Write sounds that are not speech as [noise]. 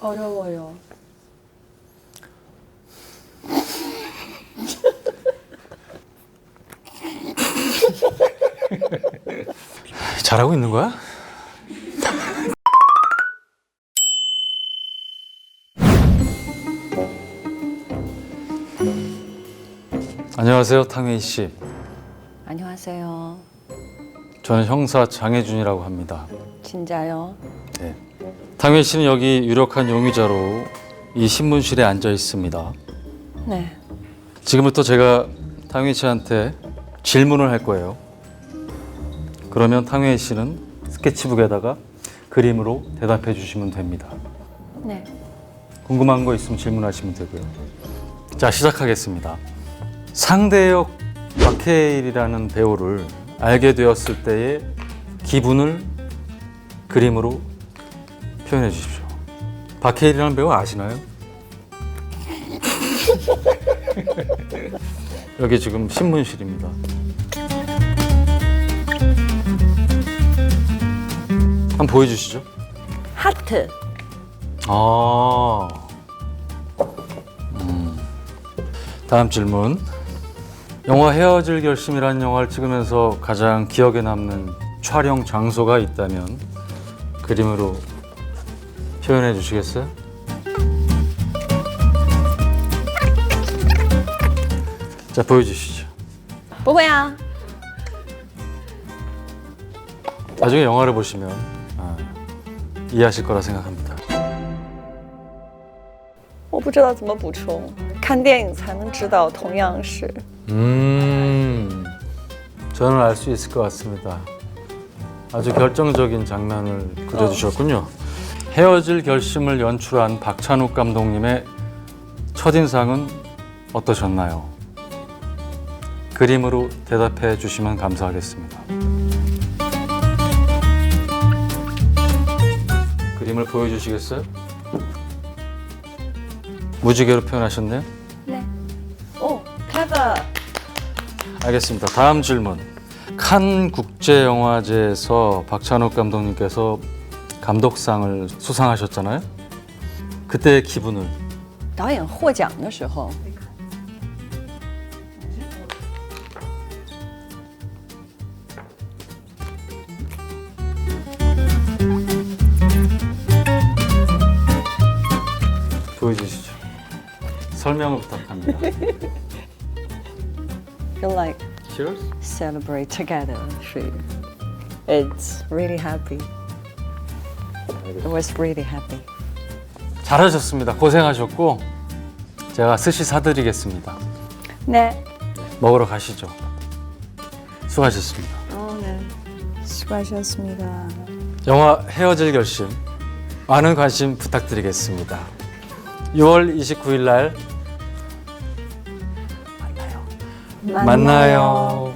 어려워요. [laughs] 잘하고 있는 거야? 안녕하세요, 탕웨이 씨. 안녕하세요. 저는 형사 장혜준이라고 합니다. 진짜요? 네. 탕웨이 씨는 여기 유력한 용의자로 이 신문실에 앉아 있습니다. 네. 지금부터 제가 탕웨이 씨한테 질문을 할 거예요. 그러면 탕웨이 씨는 스케치북에다가 그림으로 대답해 주시면 됩니다. 네. 궁금한 거 있으면 질문하시면 되고요. 자, 시작하겠습니다. 상대역 박해일이라는 배우를 알게 되었을 때의 기분을 그림으로 표현해 주십시오. 박해일이라는 배우 아시나요? [laughs] 여기 지금 신문실입니다. 한번 보여주시죠. 하트. 아. 음. 다음 질문. 영화 헤어질 결심이라는 영화를 찍으면서 가장 기억에 남는 촬영 장소가 있다면 그림으로 표현해 주시겠어요? 자, 보여주시죠. 不会啊， 나중에 영화를 보시면 아, 이해하실 거라 생각합니다. 我不知道怎么补充，看电影才能知道，同样是。 음, 저는 알 수 있을 것 같습니다. 아주 결정적인 장면을 그려주셨군요. 헤어질 결심을 연출한 박찬욱 감독님의 첫인상은 어떠셨나요? 그림으로 대답해 주시면 감사하겠습니다. 그림을 보여주시겠어요? 무지개로 표현하셨네요? 네. 어, 오, 가가. 알겠습니다. 다음 질문. 칸 국제영화제에서 박찬욱 감독님께서 감독상을 수상하셨잖아요. 그때의 기분을 导演获奖的时候， 보여주시죠. 설명을 부탁합니다. feel like Cheers. celebrate together. She, it's really happy. It was really happy. 잘하셨습니다. 고생하셨고 제가 스시 사드리겠습니다. 네. 먹으러 가시죠. 수고하셨습니다. 어, 네. 수고하셨습니다. 영화 헤어질 결심 많은 관심 부탁드리겠습니다. 6월 29일 날 만나요. 만나요.